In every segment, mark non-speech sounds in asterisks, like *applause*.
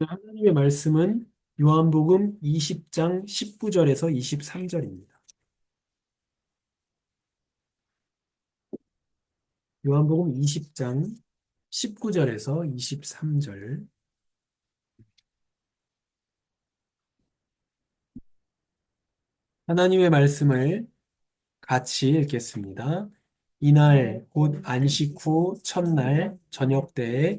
하나님의 말씀은 요한복음 20장 19절에서 23절입니다. 요한복음 20장 19절에서 23절. 하나님의 말씀을 같이 읽겠습니다. 이날 곧 안식 후 첫날 저녁 때에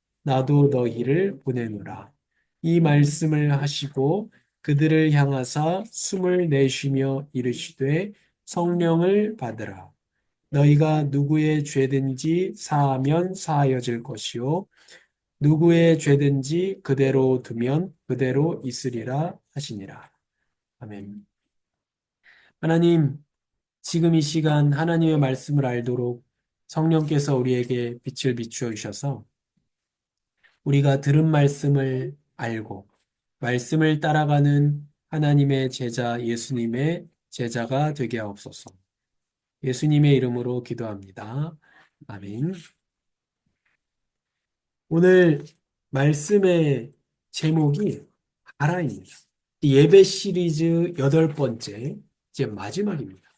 나도 너희를 보내노라. 이 말씀을 하시고 그들을 향하사 숨을 내쉬며 이르시되 성령을 받으라. 너희가 누구의 죄든지 사하면 사하여질 것이요 누구의 죄든지 그대로 두면 그대로 있으리라 하시니라. 아멘. 하나님, 지금 이 시간 하나님의 말씀을 알도록 성령께서 우리에게 빛을 비추어 주셔서 우리가 들은 말씀을 알고 말씀을 따라가는 하나님의 제자 예수님의 제자가 되게 하옵소서. 예수님의 이름으로 기도합니다. 아멘. 오늘 말씀의 제목이 가라입니다. 예배 시리즈 여덟 번째, 이제 마지막입니다.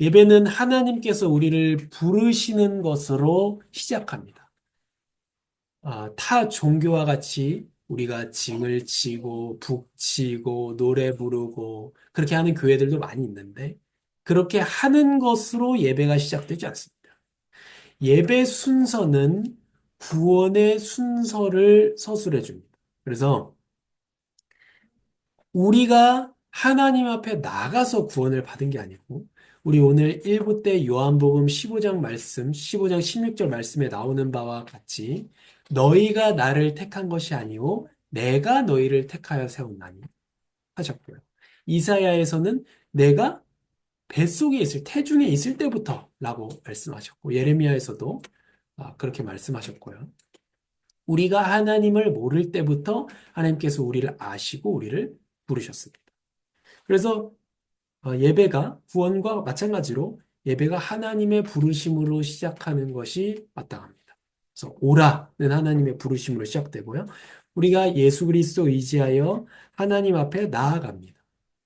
예배는 하나님께서 우리를 부르시는 것으로 시작합니다. 아, 타 종교와 같이 우리가 징을 치고 북치고 노래 부르고 그렇게 하는 교회들도 많이 있는데 그렇게 하는 것으로 예배가 시작되지 않습니다. 예배 순서는 구원의 순서를 서술해 줍니다. 그래서 우리가 하나님 앞에 나가서 구원을 받은 게 아니고 우리 오늘 1부 때 요한복음 15장 말씀, 15장 16절 말씀에 나오는 바와 같이 너희가 나를 택한 것이 아니오 내가 너희를 택하여 세웠나니 하셨고요. 이사야에서는 내가 뱃속에 있을 태중에 있을 때부터라고 말씀하셨고 예레미야에서도 아, 그렇게 말씀하셨고요. 우리가 하나님을 모를 때부터 하나님께서 우리를 아시고 우리를 부르셨습니다. 그래서 어, 예배가 구원과 마찬가지로 예배가 하나님의 부르심으로 시작하는 것이 마땅합니다. 그래서 오라는 하나님의 부르심으로 시작되고요. 우리가 예수 그리스도 의지하여 하나님 앞에 나아갑니다.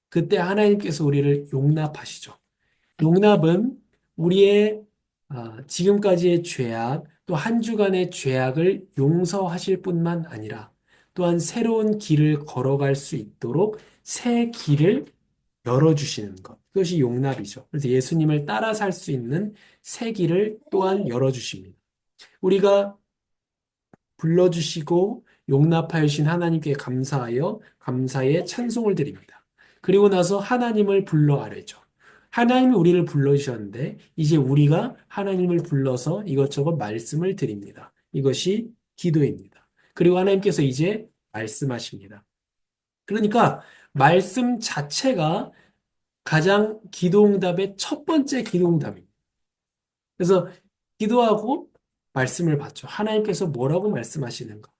그때 하나님께서 우리를 용납하시죠. 용납은 우리의 아, 지금까지의 죄악, 또 한 주간의 죄악을 용서하실 뿐만 아니라 또한 새로운 길을 걸어갈 수 있도록 새 길을 열어주시는 것. 그것이 용납이죠. 그래서 예수님을 따라 살 수 있는 새 길을 또한 열어주십니다. 우리가 불러주시고 용납하여 주신 하나님께 감사하여 감사의 찬송을 드립니다. 그리고 나서 하나님을 불러 아뢰죠. 하나님이 우리를 불러주셨는데 이제 우리가 하나님을 불러서 이것저것 말씀을 드립니다. 이것이 기도입니다. 그리고 하나님께서 이제 말씀하십니다. 그러니까 말씀 자체가 가장 기도응답의 첫 번째 기도응답입니다. 그래서 기도하고 말씀을 받죠. 하나님께서 뭐라고 말씀하시는가.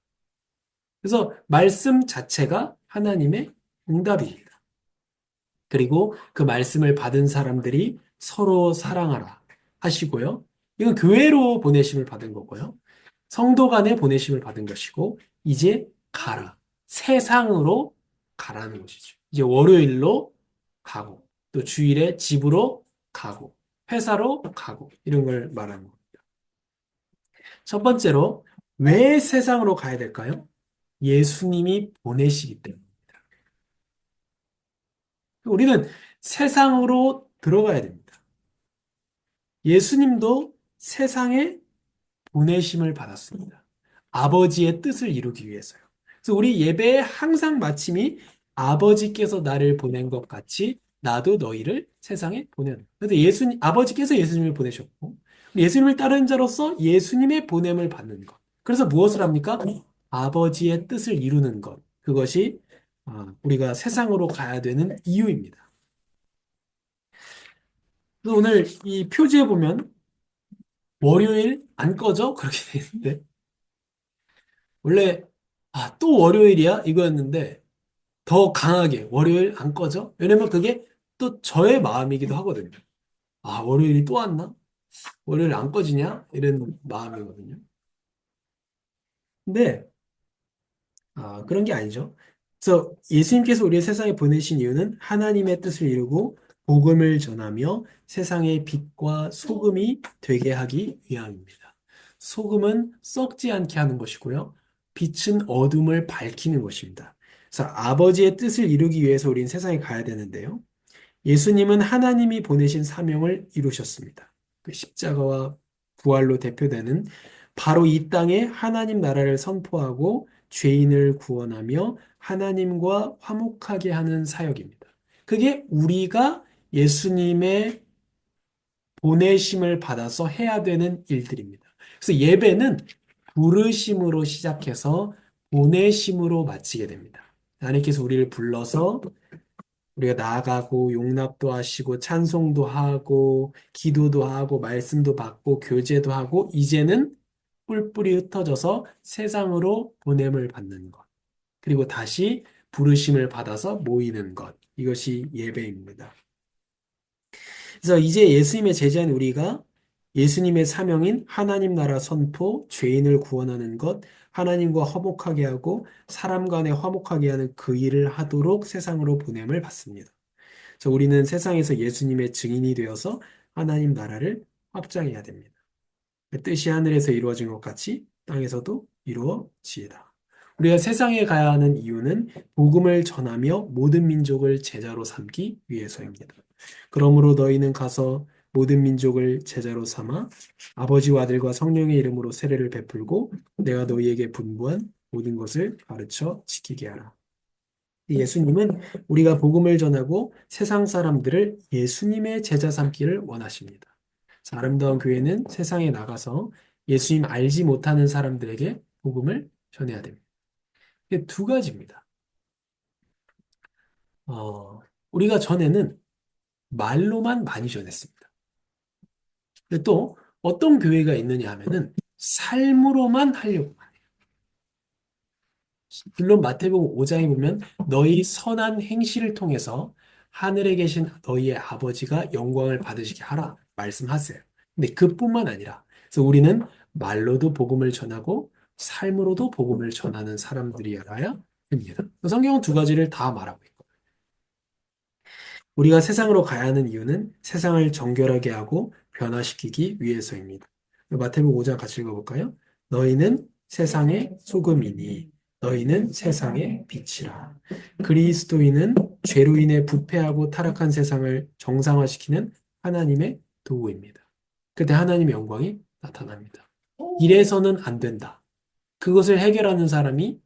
그래서 말씀 자체가 하나님의 응답입니다. 그리고 그 말씀을 받은 사람들이 서로 사랑하라 하시고요. 이건 교회로 보내심을 받은 거고요. 성도 간에 보내심을 받은 것이고, 이제 가라. 세상으로 가라는 것이죠. 이제 월요일로 가고, 또 주일에 집으로 가고, 회사로 가고, 이런 걸 말하는 겁니다. 첫 번째로, 왜 세상으로 가야 될까요? 예수님이 보내시기 때문입니다. 우리는 세상으로 들어가야 됩니다. 예수님도 세상에 보내심을 받았습니다. 아버지의 뜻을 이루기 위해서요. 그래서 우리 예배의 항상 마침이 아버지께서 나를 보낸 것 같이 나도 너희를 세상에 보내는. 그래서 예수님, 아버지께서 예수님을 보내셨고, 예수님을 따르는 자로서 예수님의 보냄을 받는 것. 그래서 무엇을 합니까? 아버지의 뜻을 이루는 것. 그것이 아, 우리가 세상으로 가야 되는 이유입니다. 그래서 오늘 이 표지에 보면 월요일 안 꺼져? 그렇게 *laughs* 돼 있는데 원래 아, 또 월요일이야? 이거였는데 더 강하게 월요일 안 꺼져? 왜냐면 그게 또 저의 마음이기도 하거든요. 아, 월요일이 또 왔나? 월요일 안 꺼지냐? 이런 마음이거든요. 근데 아, 그런 게 아니죠. 그래서 예수님께서 우리를 세상에 보내신 이유는 하나님의 뜻을 이루고 복음을 전하며 세상의 빛과 소금이 되게 하기 위함입니다. 소금은 썩지 않게 하는 것이고요. 빛은 어둠을 밝히는 것입니다. 그래서 아버지의 뜻을 이루기 위해서 우리는 세상에 가야 되는데요. 예수님은 하나님이 보내신 사명을 이루셨습니다. 그 십자가와 부활로 대표되는 바로 이 땅에 하나님 나라를 선포하고 죄인을 구원하며 하나님과 화목하게 하는 사역입니다. 그게 우리가 예수님의 보내심을 받아서 해야 되는 일들입니다. 그래서 예배는 부르심으로 시작해서 보내심으로 마치게 됩니다. 하나님께서 우리를 불러서 우리가 나아가고 용납도 하시고 찬송도 하고 기도도 하고 말씀도 받고 교제도 하고 이제는 뿔뿔이 흩어져서 세상으로 보냄을 받는 것. 그리고 다시 부르심을 받아서 모이는 것. 이것이 예배입니다. 그래서 이제 예수님의 제자인 우리가 예수님의 사명인 하나님 나라 선포, 죄인을 구원하는 것, 하나님과 화목하게 하고 사람 간에 화목하게 하는 그 일을 하도록 세상으로 보냄을 받습니다. 그래서 우리는 세상에서 예수님의 증인이 되어서 하나님 나라를 확장해야 됩니다. 그 뜻이 하늘에서 이루어진 것 같이 땅에서도 이루어지이다. 우리가 세상에 가야 하는 이유는 복음을 전하며 모든 민족을 제자로 삼기 위해서입니다. 그러므로 너희는 가서 모든 민족을 제자로 삼아 아버지와 아들과 성령의 이름으로 세례를 베풀고 내가 너희에게 분부한 모든 것을 가르쳐 지키게 하라. 예수님은 우리가 복음을 전하고 세상 사람들을 예수님의 제자 삼기를 원하십니다. 아름다운 교회는 세상에 나가서 예수님 알지 못하는 사람들에게 복음을 전해야 됩니다. 두 가지입니다. 어, 우리가 전에는 말로만 많이 전했습니다. 또 어떤 교회가 있느냐 하면은 삶으로만 하려고 해요. 물론 마태복음 5장에 보면 너희 선한 행실을 통해서 하늘에 계신 너희의 아버지가 영광을 받으시게 하라 말씀하세요. 근데 그뿐만 아니라 그래서 우리는 말로도 복음을 전하고 삶으로도 복음을 전하는 사람들이어야 됩니다. 성경은 두 가지를 다 말하고 있고 우리가 세상으로 가야 하는 이유는 세상을 정결하게 하고 변화시키기 위해서입니다. 마태복음 5장 같이 읽어볼까요? 너희는 세상의 소금이니 너희는 세상의 빛이라. 그리스도인은 죄로 인해 부패하고 타락한 세상을 정상화시키는 하나님의 도구입니다. 그때 하나님의 영광이 나타납니다. 이래서는 안 된다. 그것을 해결하는 사람이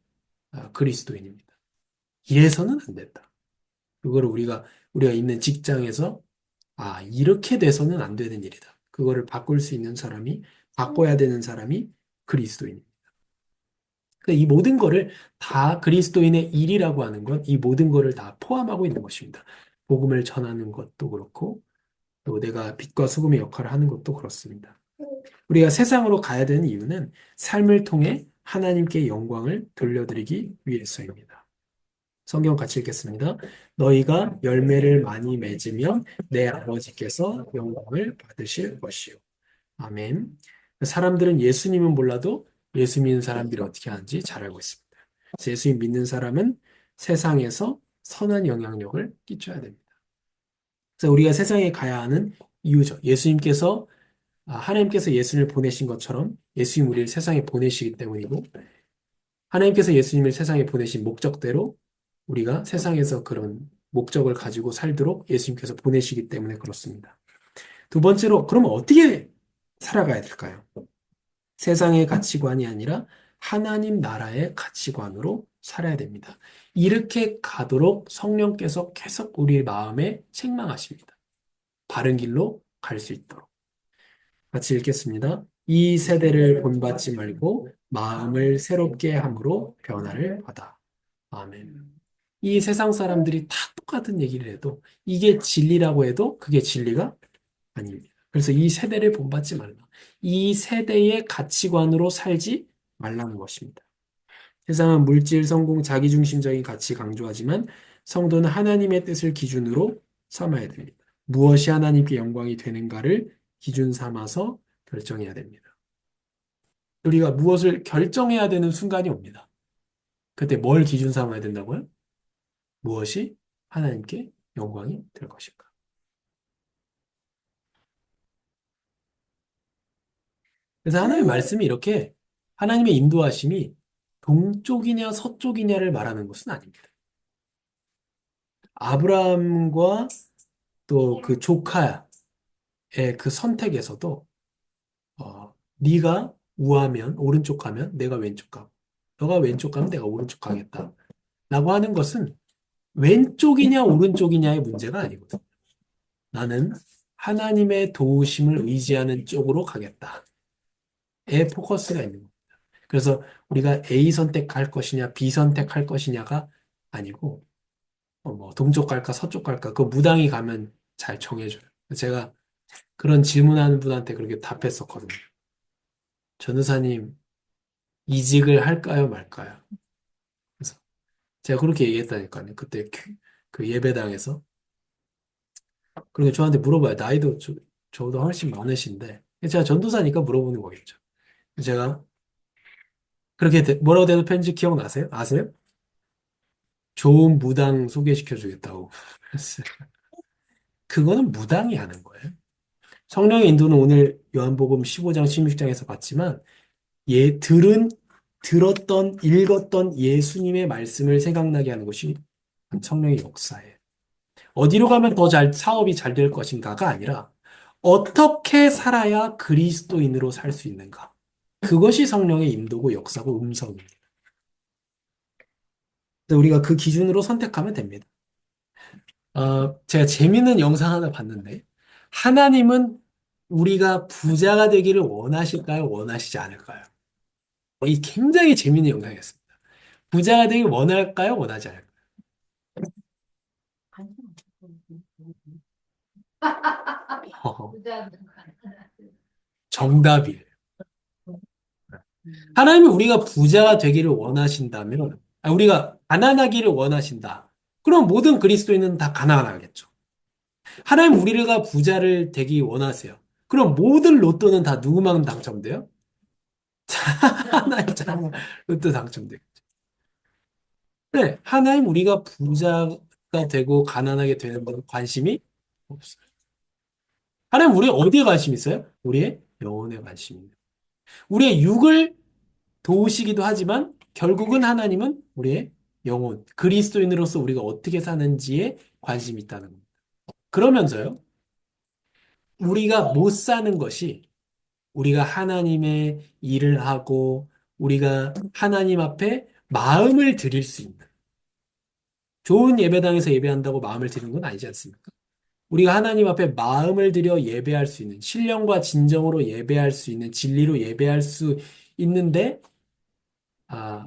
아, 그리스도인입니다. 이래서는 안 된다. 그거를 우리가 우리가 있는 직장에서 아, 이렇게 돼서는 안 되는 일이다. 그거를 바꿀 수 있는 사람이 바꿔야 되는 사람이 그리스도인입니다. 그러니까 이 모든 거를 다 그리스도인의 일이라고 하는 건 이 모든 거를 다 포함하고 있는 것입니다. 복음을 전하는 것도 그렇고 또 내가 빛과 소금의 역할을 하는 것도 그렇습니다. 우리가 세상으로 가야 되는 이유는 삶을 통해 하나님께 영광을 돌려드리기 위해서입니다. 성경 같이 읽겠습니다. 너희가 열매를 많이 맺으면 내 아버지께서 영광을 받으실 것이요. 아멘. 사람들은 예수님은 몰라도 예수 믿는 사람들이 어떻게 하는지 잘 알고 있습니다. 예수님 믿는 사람은 세상에서 선한 영향력을 끼쳐야 됩니다. 그래서 우리가 세상에 가야 하는 이유죠. 예수님께서 아, 하나님께서 예수님을 보내신 것처럼 예수님 우리를 세상에 보내시기 때문이고 하나님께서 예수님을 세상에 보내신 목적대로 우리가 세상에서 그런 목적을 가지고 살도록 예수님께서 보내시기 때문에 그렇습니다. 두 번째로 그러면 어떻게 살아가야 될까요? 세상의 가치관이 아니라 하나님 나라의 가치관으로 살아야 됩니다. 이렇게 가도록 성령께서 계속 우리 마음에 책망하십니다. 바른 길로 갈 수 있도록. 같이 읽겠습니다. 이 세대를 본받지 말고 마음을 새롭게 함으로 변화를 받아. 아멘. 이 세상 사람들이 다 똑같은 얘기를 해도 이게 진리라고 해도 그게 진리가 아닙니다. 그래서 이 세대를 본받지 말라. 이 세대의 가치관으로 살지 말라는 것입니다. 세상은 물질, 성공, 자기중심적인 가치 강조하지만 성도는 하나님의 뜻을 기준으로 삼아야 됩니다. 무엇이 하나님께 영광이 되는가를 기준 삼아서 결정해야 됩니다. 우리가 무엇을 결정해야 되는 순간이 옵니다. 그때 뭘 기준 삼아야 된다고요? 무엇이 하나님께 영광이 될 것인가? 그래서 하나님의 말씀이 이렇게 하나님의 인도하심이 동쪽이냐 서쪽이냐를 말하는 것은 아닙니다. 아브라함과 또 그 조카의 그 선택에서도 어, 네가 우하면 오른쪽 가면 내가 왼쪽 가고 너가 왼쪽 가면 내가 오른쪽 가겠다. 라고 하는 것은 왼쪽이냐 오른쪽이냐의 문제가 아니거든. 나는 하나님의 도우심을 의지하는 쪽으로 가겠다. 에 포커스가 있는 겁니다. 그래서 우리가 A 선택할 것이냐, B 선택할 것이냐가 아니고, 어, 뭐, 동쪽 갈까, 서쪽 갈까, 그 무당이 가면 잘 정해줘요. 제가 그런 질문하는 분한테 그렇게 답했었거든요. 전우사님, 이직을 할까요, 말까요? 제가 그렇게 얘기했다니까요. 그때 그, 그 예배당에서. 그리고 저한테 물어봐요. 나이도 저, 저보다 훨씬 많으신데. 제가 전도사니까 물어보는 거겠죠. 제가 그렇게 대- 뭐라고 대답했는지 기억나세요? 아세요? 좋은 무당 소개시켜 주겠다고. 그랬어요. *laughs* 그거는 무당이 하는 거예요. 성령의 인도는 오늘 요한복음 15장, 16장에서 봤지만, 예, 들은, 들었던, 읽었던 예수님의 말씀을 생각나게 하는 것이 성령의 역사예요. 어디로 가면 더 잘, 사업이 잘 될 것인가가 아니라, 어떻게 살아야 그리스도인으로 살 수 있는가. 그것이 성령의 인도고 역사고 음성입니다. 우리가 그 기준으로 선택하면 됩니다. 어, 제가 재밌는 영상 하나 봤는데, 하나님은 우리가 부자가 되기를 원하실까요? 원하시지 않을까요? 어, 이 굉장히 재밌는 영상이었습니다. 부자가 되길 원할까요? 원하지 않을까요? 어, *laughs* 정답이에요. 하나님이 우리가 부자가 되기를 원하신다면, 아, 우리가 가난하기를 원하신다. 그럼 모든 그리스도인은 다 가난하겠죠. 하나님 우리가 부자를 되기 원하세요. 그럼 모든 로또는 다 누구만 당첨돼요? 하나님 참 로또 당첨되겠죠. 네, 하나님 우리가 부자가 되고 가난하게 되는 데 관심이 없어요. 하나님 우리 어디에 관심 있어요? 우리의 영혼에 관심입니다. 우리의 육을 도우시기도 하지만 결국은 하나님은 우리의 영혼, 그리스도인으로서 우리가 어떻게 사는지에 관심이 있다는 겁니다. 그러면서요, 우리가 못 사는 것이 우리가 하나님의 일을 하고 우리가 하나님 앞에 마음을 드릴 수 있는 좋은 예배당에서 예배한다고 마음을 드리는 건 아니지 않습니까? 우리가 하나님 앞에 마음을 들여 예배할 수 있는 신령과 진정으로 예배할 수 있는 진리로 예배할 수 있는데 아,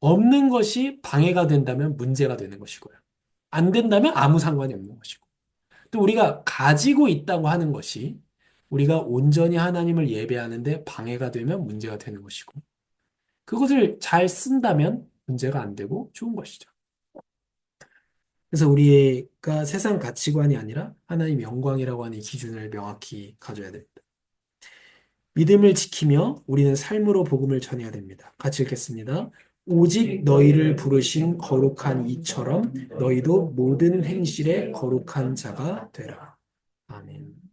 없는 것이 방해가 된다면 문제가 되는 것이고요. 안 된다면 아무 상관이 없는 것이고. 또 우리가 가지고 있다고 하는 것이 우리가 온전히 하나님을 예배하는데 방해가 되면 문제가 되는 것이고. 그것을 잘 쓴다면 문제가 안 되고 좋은 것이죠. 그래서 우리가 세상 가치관이 아니라 하나님 영광이라고 하는 이 기준을 명확히 가져야 됩니다. 믿음을 지키며 우리는 삶으로 복음을 전해야 됩니다. 같이 읽겠습니다. 오직 너희를 부르신 거룩한 이처럼 너희도 모든 행실에 거룩한 자가 되라. 아멘.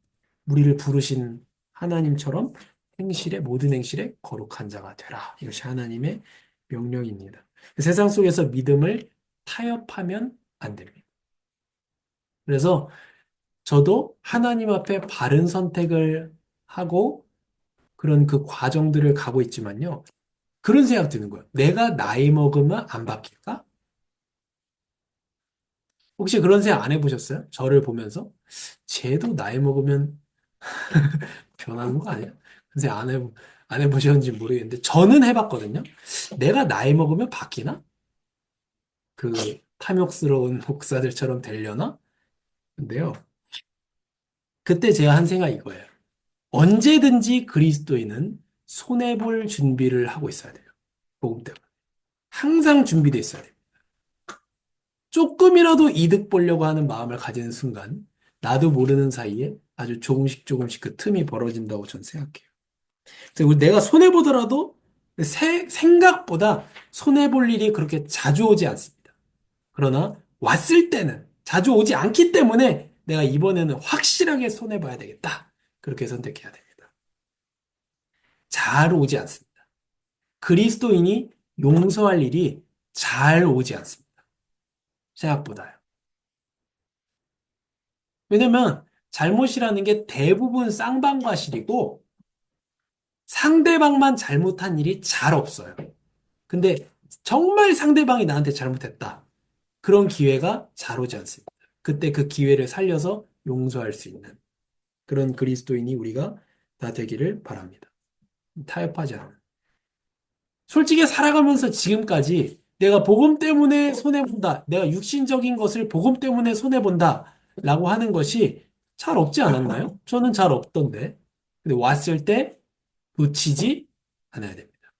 우리를 부르신 하나님처럼 행실에 모든 행실에 거룩한 자가 되라. 이것이 하나님의 명령입니다. 세상 속에서 믿음을 타협하면 안 됩니다. 그래서 저도 하나님 앞에 바른 선택을 하고 그런 그 과정들을 가고 있지만요. 그런 생각 드는 거예요. 내가 나이 먹으면 안 바뀔까? 혹시 그런 생각 안 해보셨어요? 저를 보면서? 쟤도 나이 먹으면 *laughs* 변하는 거 아니야? 생각 안 해, 안 해보셨는지 모르겠는데, 저는 해봤거든요. 내가 나이 먹으면 바뀌나? 그 탐욕스러운 목사들처럼 되려나? 근데요. 그때 제가 한 생각이 이거예요. 언제든지 그리스도인은 손해볼 준비를 하고 있어야 돼요. 복음 때문에. 항상 준비되어 있어야 돼요. 조금이라도 이득 보려고 하는 마음을 가지는 순간, 나도 모르는 사이에 아주 조금씩 조금씩 그 틈이 벌어진다고 저는 생각해요. 그래서 내가 손해보더라도 세- 생각보다 손해볼 일이 그렇게 자주 오지 않습니다. 그러나 왔을 때는 자주 오지 않기 때문에 내가 이번에는 확실하게 손해봐야 되겠다. 그렇게 선택해야 됩니다. 잘 오지 않습니다. 그리스도인이 용서할 일이 잘 오지 않습니다. 생각보다요. 왜냐면 잘못이라는 게 대부분 쌍방과실이고 상대방만 잘못한 일이 잘 없어요. 근데 정말 상대방이 나한테 잘못했다. 그런 기회가 잘 오지 않습니다. 그때 그 기회를 살려서 용서할 수 있는 그런 그리스도인이 우리가 다 되기를 바랍니다. 타협하지 않는. 솔직히 살아가면서 지금까지 내가 복음 때문에 손해본다. 내가 육신적인 것을 복음 때문에 손해본다. 라고 하는 것이 잘 없지 않았나요? 저는 잘 없던데. 근데 왔을 때 놓치지 않아야 됩니다.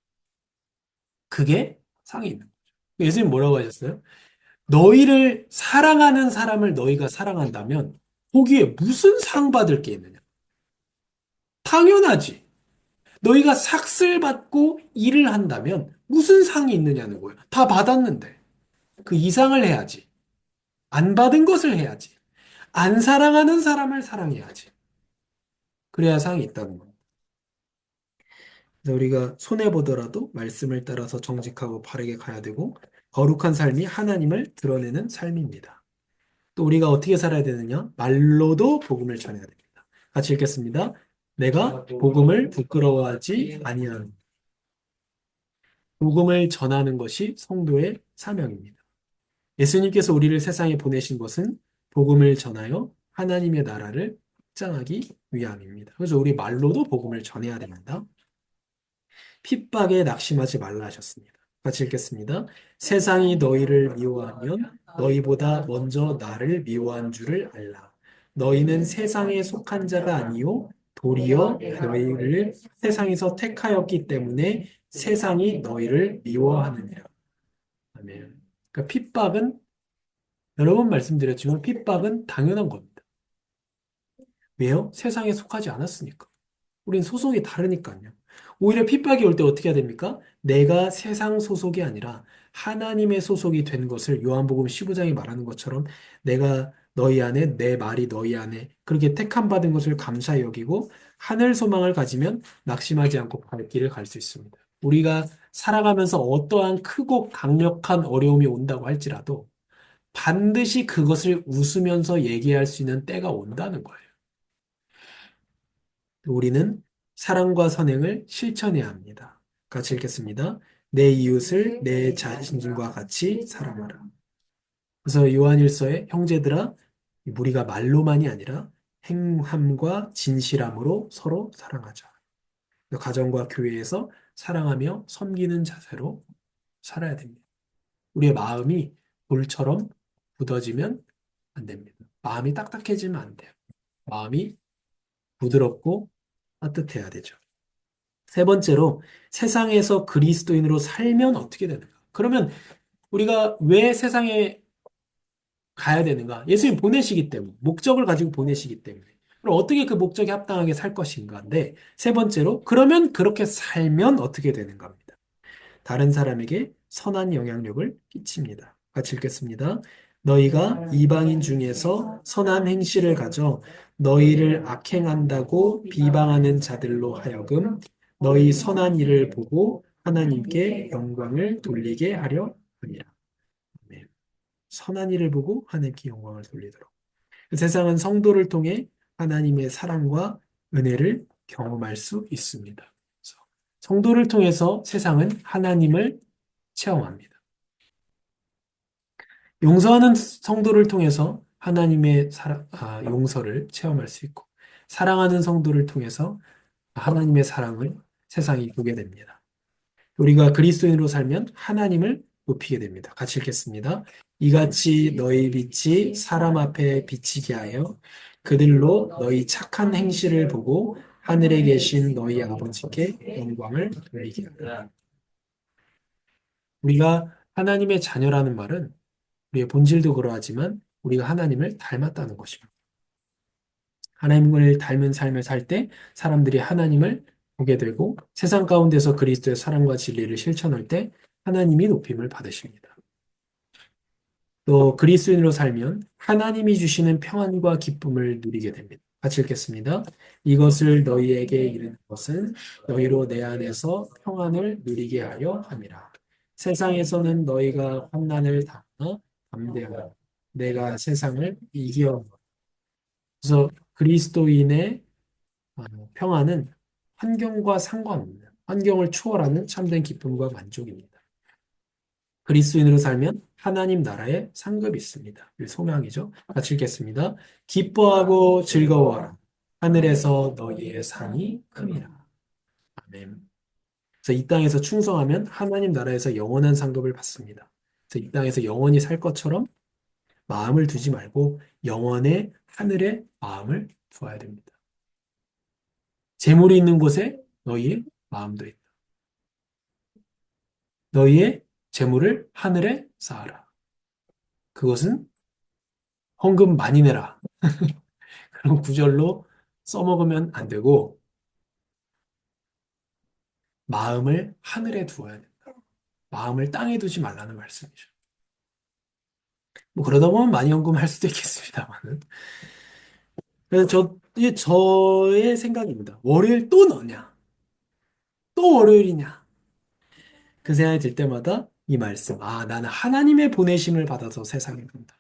그게 상이 있는 거죠. 예수님 뭐라고 하셨어요? 너희를 사랑하는 사람을 너희가 사랑한다면 거기에 무슨 상 받을 게 있느냐? 당연하지. 너희가 삭슬 받고 일을 한다면 무슨 상이 있느냐는 거예요. 다 받았는데. 그 이상을 해야지. 안 받은 것을 해야지. 안 사랑하는 사람을 사랑해야지. 그래야 상이 있다는 겁니다. 그래서 우리가 손해보더라도 말씀을 따라서 정직하고 바르게 가야 되고 거룩한 삶이 하나님을 드러내는 삶입니다. 또 우리가 어떻게 살아야 되느냐? 말로도 복음을 전해야 됩니다. 같이 읽겠습니다. 내가 복음을 부끄러워하지 아니하는 복음을 전하는 것이 성도의 사명입니다. 예수님께서 우리를 세상에 보내신 것은 복음을 전하여 하나님의 나라를 확장하기 위함입니다. 그래서 우리 말로도 복음을 전해야 됩니다. 핍박에 낙심하지 말라 하셨습니다. 같이 읽겠습니다. 세상이 너희를 미워하면 너희보다 먼저 나를 미워한 줄을 알라. 너희는 세상에 속한 자가 아니요 도리어 너희를 세상에서 택하였기 때문에 세상이 너희를 미워하느니라. 아멘. 그러니까 핍박은 여러 번 말씀드렸지만 핍박은 당연한 겁니다. 왜요? 세상에 속하지 않았으니까. 우린 소속이 다르니까요. 오히려 핍박이 올 때 어떻게 해야 됩니까? 내가 세상 소속이 아니라 하나님의 소속이 된 것을 요한복음 15장이 말하는 것처럼 내가 너희 안에 내 말이 너희 안에 그렇게 택함 받은 것을 감사히 여기고 하늘 소망을 가지면 낙심하지 않고 갈 길을 갈 수 있습니다. 우리가 살아가면서 어떠한 크고 강력한 어려움이 온다고 할지라도 반드시 그것을 웃으면서 얘기할 수 있는 때가 온다는 거예요. 우리는 사랑과 선행을 실천해야 합니다. 같이 읽겠습니다. 내 이웃을 내 자신과 같이 사랑하라. 그래서 요한일서에 형제들아 우리가 말로만이 아니라 행함과 진실함으로 서로 사랑하자. 가정과 교회에서 사랑하며 섬기는 자세로 살아야 됩니다. 우리의 마음이 돌처럼 굳어지면 안 됩니다. 마음이 딱딱해지면 안 돼요. 마음이 부드럽고 따뜻해야 되죠. 세 번째로 세상에서 그리스도인으로 살면 어떻게 되는가? 그러면 우리가 왜 세상에 가야 되는가? 예수님 보내시기 때문에, 목적을 가지고 보내시기 때문에. 그럼 어떻게 그 목적에 합당하게 살 것인가인데, 세 번째로, 그러면 그렇게 살면 어떻게 되는가 합니다. 다른 사람에게 선한 영향력을 끼칩니다. 같이 읽겠습니다. 너희가 이방인 중에서 선한 행실을 가져 너희를 악행한다고 비방하는 자들로 하여금 너희 선한 일을 보고 하나님께 영광을 돌리게 하려. 아멘. 선한 일을 보고 하나님께 영광을 돌리도록. 그 세상은 성도를 통해 하나님의 사랑과 은혜를 경험할 수 있습니다. 성도를 통해서 세상은 하나님을 체험합니다. 용서하는 성도를 통해서 하나님의 사랑, 아, 용서를 체험할 수 있고, 사랑하는 성도를 통해서 하나님의 사랑을 세상이 보게 됩니다. 우리가 그리스도인으로 살면 하나님을 높이게 됩니다. 같이 읽겠습니다. 이같이 너희 빛이 사람 앞에 비치게 하여 그들로 너희 착한 행실을 보고 하늘에 계신 너희 아버지께 영광을 돌리게 하라. 우리가 하나님의 자녀라는 말은 우리의 본질도 그러하지만 우리가 하나님을 닮았다는 것입니다. 하나님을 닮은 삶을 살 때 사람들이 하나님을 보게 되고 세상 가운데서 그리스도의 사랑과 진리를 실천할 때 하나님이 높임을 받으십니다. 또 그리스도인으로 살면 하나님이 주시는 평안과 기쁨을 누리게 됩니다. 같이 읽겠습니다. 이것을 너희에게 이르는 것은 너희로 내 안에서 평안을 누리게 하려 함이라. 세상에서는 너희가 환난을 당하나 담대하라. 내가 세상을 이겨. 그래서 그리스도인의 어, 평안은 환경과 상관없는 환경을 초월하는 참된 기쁨과 만족입니다. 그리스도인으로 살면 하나님 나라에 상급이 있습니다. 이 소명이죠. 같이 읽겠습니다. 기뻐하고 즐거워하라. 하늘에서 너희의 상이 큼이라. 아멘. 그래서 이 땅에서 충성하면 하나님 나라에서 영원한 상급을 받습니다. 그래서 이 땅에서 영원히 살 것처럼 마음을 두지 말고 영원의 하늘에 마음을 두어야 됩니다. 재물이 있는 곳에 너희의 마음도 있다. 너희의 재물을 하늘에 쌓아라. 그것은 헌금 많이 내라. *laughs* 그런 구절로 써먹으면 안 되고 마음을 하늘에 두어야 된다. 마음을 땅에 두지 말라는 말씀이죠. 뭐 그러다 보면 많이 헌금할 수도 있겠습니다만은. 저, 이게 저의 생각입니다. 월요일 또 너냐? 또 월요일이냐? 그 생각이 들 때마다 이 말씀. 아, 나는 하나님의 보내심을 받아서 세상에 간다.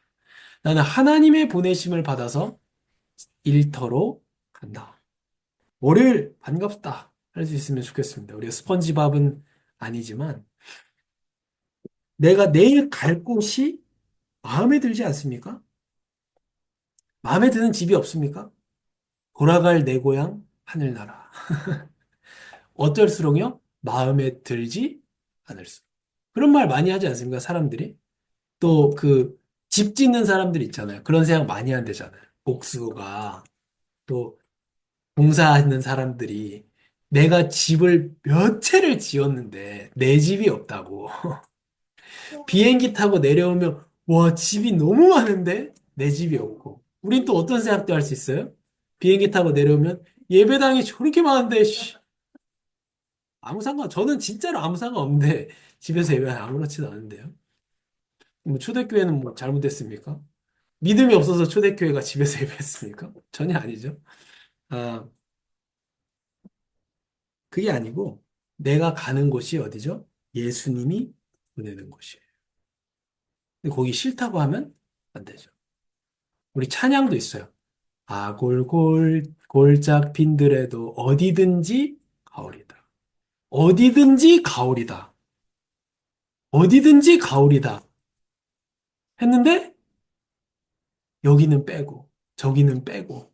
나는 하나님의 보내심을 받아서 일터로 간다. 월요일 반갑다. 할 수 있으면 좋겠습니다. 우리가 스펀지밥은 아니지만 내가 내일 갈 곳이 마음에 들지 않습니까? 마음에 드는 집이 없습니까? 돌아갈 내 고향 하늘나라. *laughs* 어떨수록요? 마음에 들지 않을수록. 그런 말 많이 하지 않습니까? 사람들이. 또 그 집 짓는 사람들 있잖아요. 그런 생각 많이 한대잖아요. 복수가. 또 봉사하는 사람들이 내가 집을 몇 채를 지었는데 내 집이 없다고. *laughs* 비행기 타고 내려오면 와, 집이 너무 많은데 내 집이 없고. 우린 또 어떤 생각도 할 수 있어요? 비행기 타고 내려오면 예배당이 저렇게 많은데 씨. 아무 상관, 저는 진짜로 아무 상관 없는데 *laughs* 집에서 예배 아무렇지도 않은데요. 뭐 초대교회는 뭐 잘못됐습니까? 믿음이 없어서 초대교회가 집에서 *laughs* 예배했습니까? 전혀 아니죠. 아, 그게 아니고 내가 가는 곳이 어디죠? 예수님이 보내는 곳이에요. 근데 거기 싫다고 하면 안 되죠. 우리 찬양도 있어요. 아골골 골짝 빈들에도 어디든지 가오리다. 어디든지 가오리다. 어디든지 가오리다. 했는데 여기는 빼고 저기는 빼고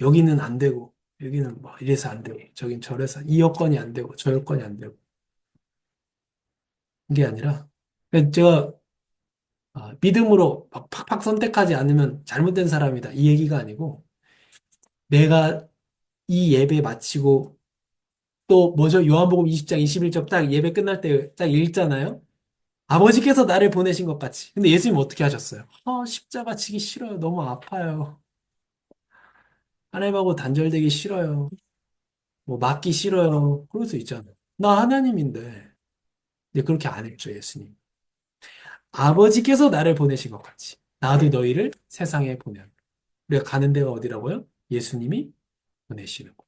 여기는 안 되고 여기는 뭐 이래서 안 되고 저긴 저래서 이 여건이 안 되고 저 여건이 안 되고 이 게 아니라 제가 아, 믿음으로 막 팍팍 선택하지 않으면 잘못된 사람이다 이 얘기가 아니고 내가 이 예배 마치고 또 뭐죠? 요한복음 20장 21절 딱 예배 끝날 때 딱 읽잖아요. 아버지께서 나를 보내신 것 같이. 근데 예수님 어떻게 하셨어요? 아, 십자가 지기 싫어요. 너무 아파요. 하나님하고 단절되기 싫어요. 뭐 맞기 싫어요. 그럴 수 있잖아요. 나 하나님인데. 근데 그렇게 안 했죠, 예수님. 아버지께서 나를 보내신 것 같이. 나도 너희를 세상에 보내는. 우리가 가는 데가 어디라고요? 예수님이 보내시는 곳.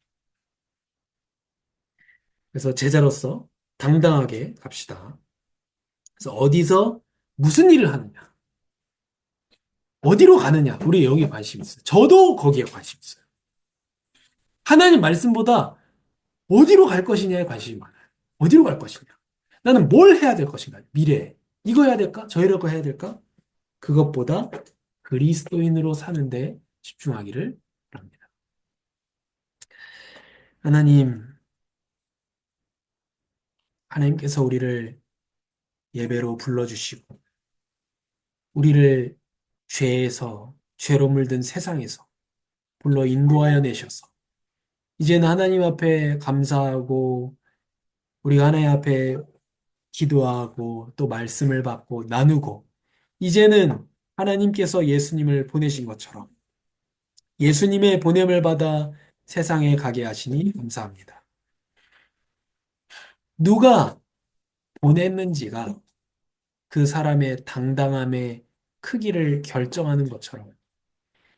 그래서 제자로서 당당하게 갑시다. 그래서 어디서 무슨 일을 하느냐? 어디로 가느냐? 우리 여기 관심 있어요. 저도 거기에 관심 있어요. 하나님 말씀보다 어디로 갈 것이냐에 관심이 많아요. 어디로 갈 것이냐? 나는 뭘 해야 될 것인가? 미래에. 이거 해야 될까? 저 이런 거 해야 될까? 그것보다 그리스도인으로 사는데 집중하기를 바랍니다. 하나님, 하나님께서 우리를 예배로 불러주시고, 우리를 죄에서, 죄로 물든 세상에서 불러 인도하여 내셔서, 이제는 하나님 앞에 감사하고, 우리가 하나님 앞에 기도하고, 또 말씀을 받고, 나누고, 이제는 하나님께서 예수님을 보내신 것처럼, 예수님의 보냄을 받아 세상에 가게 하시니 감사합니다. 누가 보냈는지가 그 사람의 당당함의 크기를 결정하는 것처럼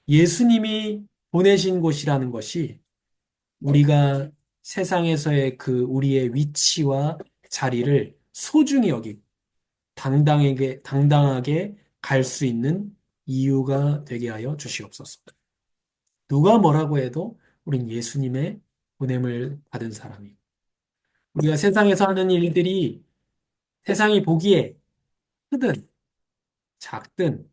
예수님이 보내신 곳이라는 것이 우리가 세상에서의 그 우리의 위치와 자리를 소중히 여기고 당당하게, 당당하게 갈 수 있는 이유가 되게 하여 주시옵소서. 누가 뭐라고 해도 우린 예수님의 보냄을 받은 사람이고 우리가 세상에서 하는 일들이 세상이 보기에 크든 작든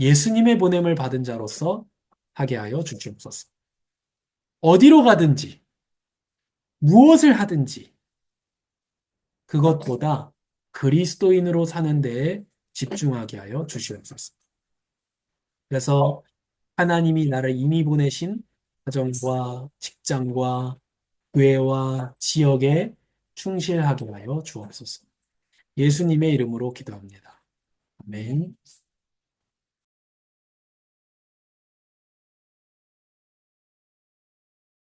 예수님의 보냄을 받은 자로서 하게 하여 주시옵소서. 어디로 가든지 무엇을 하든지 그것보다 그리스도인으로 사는 데에 집중하게 하여 주시옵소서. 그래서 하나님이 나를 이미 보내신 가정과 직장과 교회와 지역에 충실하게 하여 주옵소서. 예수님의 이름으로 기도합니다. 아멘.